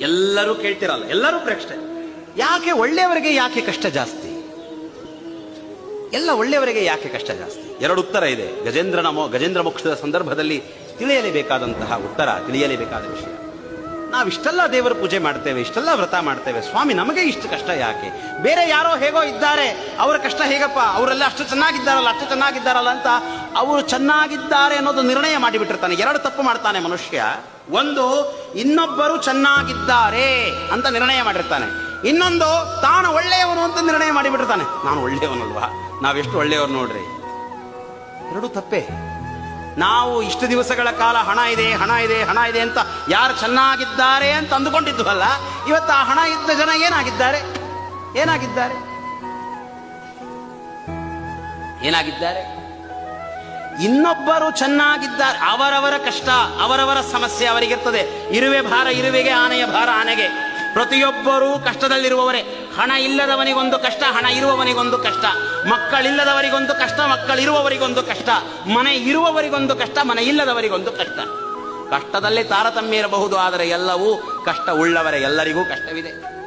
ಎಲ್ಲರೂ ಕೇಳ್ತಿರಲ್ಲ ಎಲ್ಲರೂ ಪ್ರಶ್ನೆ ಯಾಕೆ ಒಳ್ಳೆಯವರಿಗೆ ಯಾಕೆ ಕಷ್ಟ ಜಾಸ್ತಿ? ಎಲ್ಲ ಒಳ್ಳೆಯವರಿಗೆ ಯಾಕೆ ಕಷ್ಟ ಜಾಸ್ತಿ? ಎರಡು ಉತ್ತರ ಇದೆ. ಗಜೇಂದ್ರನ ಮೋ ಗಜೇಂದ್ರ ಮೋಕ್ಷದ ಸಂದರ್ಭದಲ್ಲಿ ತಿಳಿಯಲೇಬೇಕಾದಂತಹ ಉತ್ತರ ತಿಳಿಯಲೇಬೇಕಾದ ವಿಷಯ. ನಾವು ಇಷ್ಟೆಲ್ಲ ದೇವರ ಪೂಜೆ ಮಾಡ್ತೇವೆ ಇಷ್ಟೆಲ್ಲ ವ್ರತ ಮಾಡ್ತೇವೆ. ಸ್ವಾಮಿ ನಮಗೆ ಇಷ್ಟು ಕಷ್ಟ ಯಾಕೆ? ಬೇರೆ ಯಾರೋ ಹೇಗೋ ಇದ್ದಾರೆ. ಅವರ ಕಷ್ಟ ಹೇಗಪ್ಪ? ಅವರೆಲ್ಲ ಅಷ್ಟು ಚೆನ್ನಾಗಿದ್ದಾರಲ್ಲ ಅಷ್ಟು ಚೆನ್ನಾಗಿದ್ದಾರಲ್ಲ ಅಂತ ಅವರು ಚೆನ್ನಾಗಿದ್ದಾರೆ ಅನ್ನೋದು ನಿರ್ಣಯ ಮಾಡಿಬಿಟ್ಟಿರ್ತಾನೆ. ಎರಡು ತಪ್ಪು ಮಾಡ್ತಾನೆ ಮನುಷ್ಯ. ಒಂದು, ಇನ್ನೊಬ್ಬರು ಚೆನ್ನಾಗಿದ್ದಾರೆ ಅಂತ ನಿರ್ಣಯ ಮಾಡಿರ್ತಾನೆ. ಇನ್ನೊಂದು, ತಾನು ಒಳ್ಳೆಯವನು ಅಂತ ನಿರ್ಣಯ ಮಾಡಿಬಿಟ್ಟಿರ್ತಾನೆ. ನಾನು ಒಳ್ಳೆಯವನಲ್ವಾ? ನಾವೆಷ್ಟು ಒಳ್ಳೆಯವರು ನೋಡ್ರಿ. ಎರಡು ತಪ್ಪೇ. ನಾವು ಇಷ್ಟು ದಿವಸಗಳ ಕಾಲ ಹಣ ಇದೆ ಹಣ ಇದೆ ಹಣ ಇದೆ ಅಂತ ಯಾರು ಚೆನ್ನಾಗಿದ್ದಾರೆ ಅಂತ ಅಂದುಕೊಂಡಿದ್ವಲ್ಲ, ಇವತ್ತು ಆ ಹಣ ಇದ್ದ ಜನ ಏನಾಗಿದ್ದಾರೆ? ಏನಾಗಿದ್ದಾರೆ? ಏನಾಗಿದ್ದಾರೆ? ಇನ್ನೊಬ್ಬರು ಚೆನ್ನಾಗಿದ್ದಾರೆ, ಅವರವರ ಕಷ್ಟ, ಅವರವರ ಸಮಸ್ಯೆ ಅವರಿಗಿರ್ತದೆ. ಇರುವೆ ಭಾರ ಇರುವೆಗೆ, ಆನೆಯ ಭಾರ ಆನೆಗೆ. ಪ್ರತಿಯೊಬ್ಬರೂ ಕಷ್ಟದಲ್ಲಿರುವವರೇ. ಹಣ ಇಲ್ಲದವನಿಗೊಂದು ಕಷ್ಟ, ಹಣ ಇರುವವನಿಗೊಂದು ಕಷ್ಟ. ಮಕ್ಕಳಿಲ್ಲದವರಿಗೊಂದು ಕಷ್ಟ, ಮಕ್ಕಳಿರುವವರಿಗೊಂದು ಕಷ್ಟ. ಮನೆ ಇರುವವರಿಗೊಂದು ಕಷ್ಟ, ಮನೆ ಇಲ್ಲದವರಿಗೊಂದು ಕಷ್ಟ. ಕಷ್ಟದಲ್ಲಿ ತಾರತಮ್ಯ ಇರಬಹುದು, ಆದರೆ ಎಲ್ಲವೂ ಕಷ್ಟ ಉಳ್ಳವರ ಎಲ್ಲರಿಗೂ ಕಷ್ಟವಿದೆ.